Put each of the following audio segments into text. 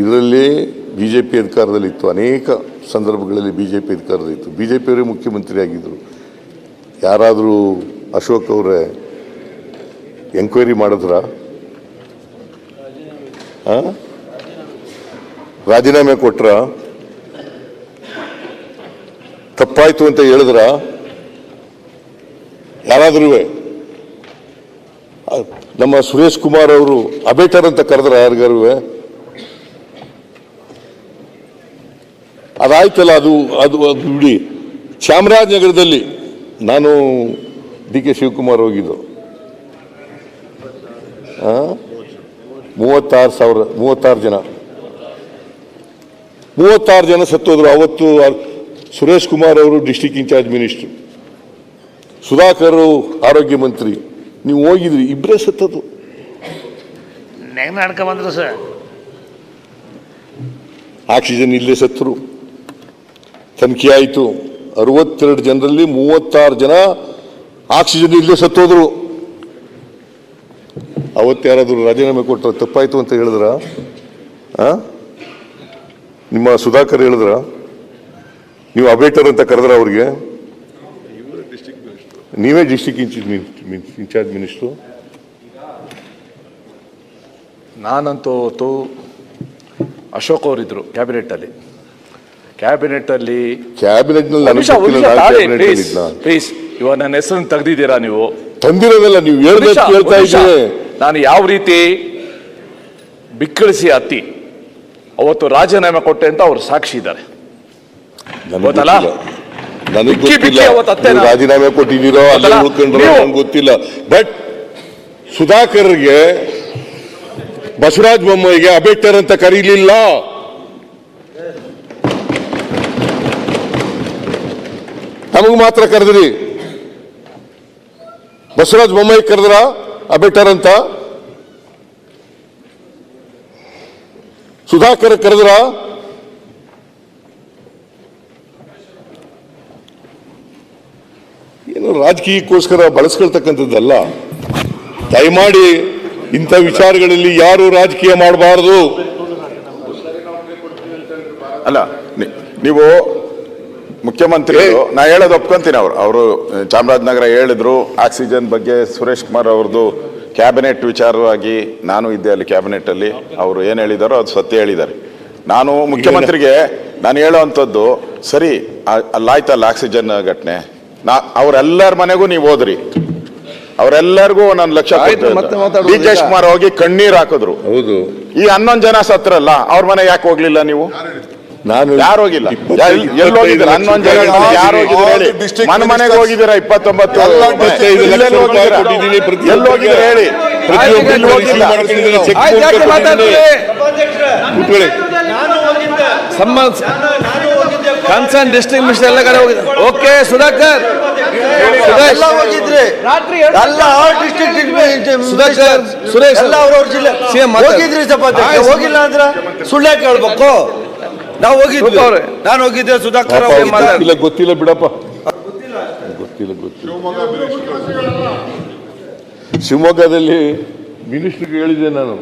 ಇದರಲ್ಲಿ B J P ಅಧಿಕಾರದಲ್ಲಿತ್ತು ಅನೇಕ ಸಂದರ್ಭಗಳಲ್ಲಿ ಬಿ ಜೆ ಪಿ ಅಧಿಕಾರದಲ್ಲಿತ್ತು ಬಿ ಜೆ ಪಿಯವರೇ ಮುಖ್ಯಮಂತ್ರಿ ಆಗಿದ್ದರು ಯಾರಾದರೂ ಅಶೋಕ್ ಅವರೇ ಎಂಕ್ವೈರಿ ಮಾಡಿದ್ರ? ರಾಜೀನಾಮೆ ಕೊಟ್ರ? ತಪ್ಪಾಯ್ತು ಅಂತ ಹೇಳಿದ್ರ? ಯಾರಾದ್ರೂ ನಮ್ಮ ಸುರೇಶ್ ಕುಮಾರ್ ಅವರು ಅಬೇಟರ್ ಅಂತ ಕರೆದ್ರ ಯಾರಿಗಾರು ಅದಾಯ್ತಲ್ಲ ಅದು ಅದು ಅದು ಬಿಡಿ. ಚಾಮರಾಜನಗರದಲ್ಲಿ ನಾನು ಡಿ ಕೆ ಶಿವಕುಮಾರ್ ಹೋಗಿದ್ದು? ಮೂವತ್ತಾರು ಸಾವಿರ ಮೂವತ್ತಾರು ಜನ. ಮೂವತ್ತಾರು ಜನ ಸತ್ತೋದ್ರು. ಅವತ್ತು ಸುರೇಶ್ ಕುಮಾರ್ ಅವರು ಡಿಸ್ಟಿಕ್ ಇನ್ಚಾರ್ಜ್ ಮಿನಿಸ್ಟ್ರು. ಸುಧಾಕರ್ ಆರೋಗ್ಯ ಮಂತ್ರಿ. ನೀವು ಹೋಗಿದ್ರಿ ಇಬ್ಬರೇ ಸತ್ತದು ಸರ್. ಆಕ್ಸಿಜನ್ ಇಲ್ಲೇ ಸತ್ತರು. ತನಿಖೆ ಆಯಿತು. ಅರವತ್ತೆರಡು ಜನರಲ್ಲಿ ಮೂವತ್ತಾರು ಜನ ಆಕ್ಸಿಜನ್ ಇಲ್ಲೇ ಸತ್ತೋದ್ರು. ಅವತ್ತು ಯಾರಾದರೂ ರಾಜೀನಾಮೆ ಕೊಟ್ಟರೆ ತಪ್ಪಾಯ್ತು ಅಂತ ಹೇಳಿದ್ರ? ನಿಮ್ಮ ಸುಧಾಕರ್ ಹೇಳಿದ್ರ? ನೀವು ಅಬೇಟರ್ ಅಂತ ಕರೆದ್ರ ಅವ್ರಿಗೆ? ನೀವೇ ಡಿಸ್ಟಿಕ್ ಇನ್ಚಾರ್ಜ್ ಮಿನಿಸ್ಟ್ರು. ನಾನಂತೂ, ಅಶೋಕ್ ಅವರಿದ್ರು, ಕ್ಯಾಬಿನೆಟ್ಟಲ್ಲಿ. ಕ್ಯಾಬಿನೆಟ್ಟಲ್ಲಿ ಕ್ಯಾಬಿನೆಟ್ನಲ್ಲಿ ಕ್ಯಾಬಿನೆಟ್ ಪ್ಲೀಸ್ ಇವಾಗ ನನ್ನ ಹೆಸರನ್ನು ತೆಗೆದಿದ್ದೀರಾ ನೀವು? ತಂದಿರೋದಲ್ಲ ನೀವು ಹೇಳ್ತಾ. ಇದ್ದೀವಿ ನಾನು ಯಾವ ರೀತಿ ಬಿಕ್ಕಳಿಸಿ ಅತ್ತಿ ಅವತ್ತು ರಾಜೀನಾಮೆ ಕೊಟ್ಟೆ ಅಂತ ಅವ್ರು ಸಾಕ್ಷಿ ಇದ್ದಾರೆ. ಗೊತ್ತಲ್ಲ? ರಾಜೀನಾಮೆ ಕೊಟ್ಟಿದ್ದೀರೋ ಅಲ್ಲ ಗೊತ್ತಲ್ಲ? ಉಳ್ಕೊಂಡ್ರೋ ಗೊತ್ತಿಲ್ಲ. ಬಟ್ ಸುಧಾಕರ್ಗೆ ಬಸವರಾಜ ಬೊಮ್ಮಾಯಿಗೆ ಅಬೇಕ್ಟರ್ ಅಂತ ಕರೀಲಿಲ್ಲ. ನಮಗ್ ಮಾತ್ರ ಕರೆದ್ರಿ. ಬಸವರಾಜ್ ಬೊಮ್ಮಾಯಿ ಕರೆದ್ರ ಅಬೆಟರ್ ಅಂತ. ಸುಧಾಕರ್ ಕರೆದ್ರ. ಏನು ರಾಜಕೀಯಕ್ಕೋಸ್ಕರ ಬಳಸ್ಕೊಳ್ತಕ್ಕಂಥದ್ದಲ್ಲ. ದಯಮಾಡಿ ಇಂಥ ವಿಚಾರಗಳಲ್ಲಿ ಯಾರು ರಾಜಕೀಯ ಮಾಡಬಾರದು. ಅಲ್ಲ ನೀವು ಮುಖ್ಯಮಂತ್ರಿ ನಾ ಹೇಳೋದು ಒಪ್ಕೊಂತೀನಿ ಅವರು. ಅವರು ಚಾಮರಾಜನಗರ ಹೇಳಿದ್ರು ಆಕ್ಸಿಜನ್ ಬಗ್ಗೆ ಸುರೇಶ್ ಕುಮಾರ್ ಅವ್ರದ್ದು ಕ್ಯಾಬಿನೆಟ್ ವಿಚಾರವಾಗಿ ನಾನು ಇದ್ದೆ ಅಲ್ಲಿ ಕ್ಯಾಬಿನೆಟ್ ಅಲ್ಲಿ ಅವರು ಏನು ಹೇಳಿದಾರೋ ಅದು ಸತ್ಯ ಹೇಳಿದ್ದಾರೆ. ನಾನು ಮುಖ್ಯಮಂತ್ರಿಗೆ ನಾನು ಹೇಳೋವಂಥದ್ದು ಸರಿ ಆ- ಅಲ್ಲಾಯ್ತಲ್ಲ ಆಕ್ಸಿಜನ್ ಘಟನೆ. ನಾ ಅವರೆಲ್ಲರ ಮನೆಗೂ ನೀವು ಹೋದ್ರಿ. ಅವರೆಲ್ಲರಿಗೂ ಒಂದೊಂದು ಲಕ್ಷ ಡಿ ಕೆ ಈಗ. ಹೋಗಿ ಕಣ್ಣೀರ್ ಹಾಕಿದ್ರು. ಹೌದು. ಈ ಹನ್ನೊಂದು ಜನ ಸತ್ರಲ್ಲ ಅವ್ರ ಮನೆ ಯಾಕೆ ಹೋಗ್ಲಿಲ್ಲ ನೀವು? ನಾನು ಯಾರು ಹೋಗಿಲ್ಲ? ಎಲ್ಲಿ ಹೋಗಿದ್ದೀರ? ಹನ್ನೊಂದು ಜನ ಯಾರು ಹೋಗಿದ್ದೀರ ಹೇಳಿ? ಮನೆ ಮನೆಗೆ ಹೋಗಿದ್ದೀರ? ಇಪ್ಪತ್ತೊಂಬತ್ತು ಎಲ್ಲಿ ಹೋಗಿದ್ದೀರಾ? ಹೇಳಿ? ಪ್ರತಿಯೊಬ್ಬರು ಎಲ್ಲಿ ಹೋಗಿಲ್ಲ? ಸಂಬಂಧ ಕನ್ಸರ್ನ್ ಡಿಸ್ಟ್ರಿಕ್ಟ್ ಮಿನಿಸ್ಟರ್ ಎಲ್ಲ ಕಡೆ ಹೋಗಿದೆ ಓಕೆ ಸುಧಾಕರ್. ಸುರೇಶ್ ಎಲ್ಲ ಹೋಗಿದ್ರಿ. ಎಲ್ಲ ಡಿಸ್ಟ್ರಿಕ್ಟ್ ಸುಧಾಕರ್ ಸುರೇಶ್ ಎಲ್ಲ ಅವ್ರವ್ರ ಜಿಲ್ಲೆ. ಹೋಗಿದ್ರಿ ಸಭಾಧ್ಯಕ್ಷ ಹೋಗಿಲ್ಲ ಅಂದ್ರ ಸುಳ್ಳೆ ಯಾಕೆ ಹೇಳ್ಬೇಕು ನಾವು ಹೋಗಿದ್ವಿ. ನಾನು ಹೋಗಿದ್ದೆ ಸುಧಾಕರ್ ಇಲ್ಲ. ಗೊತ್ತಿಲ್ಲ ಗೊತ್ತಿಲ್ಲ ಬಿಡಪ್ಪ. ಗೊತ್ತಿಲ್ಲ ಗೊತ್ತಿಲ್ಲ. ಶಿವಮೊಗ್ಗದಲ್ಲಿ ಮಿನಿಸ್ಟ್ರಿಗೆ ಹೇಳಿದೆ ನಾನು.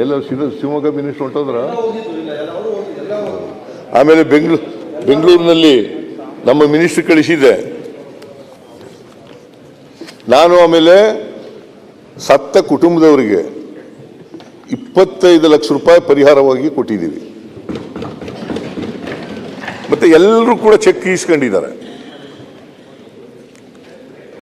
ಎಲ್ಲ ಶಿವ- ಶಿವಮೊಗ್ಗ ಮಿನಿಸ್ಟರ್ ಹೊಂಟೋದ್ರ? ಆಮೇಲೆ ಬೆಂಗಳೂರು ಬೆಂಗಳೂರಿನಲ್ಲಿ ನಮ್ಮ ಮಿನಿಸ್ಟರ್ ಕಳಿಸಿದೆ ನಾನು ಆಮೇಲೆ ಸತ್ತ ಕುಟುಂಬದವರಿಗೆ ಇಪ್ಪತ್ತೈದು ಲಕ್ಷ ರೂಪಾಯಿ ಪರಿಹಾರವಾಗಿ ಕೊಟ್ಟಿದ್ದೀವಿ. ಮತ್ತೆ ಎಲ್ಲರೂ ಕೂಡ ಚೆಕ್ ಇಸ್ಕೊಂಡಿದ್ದಾರೆ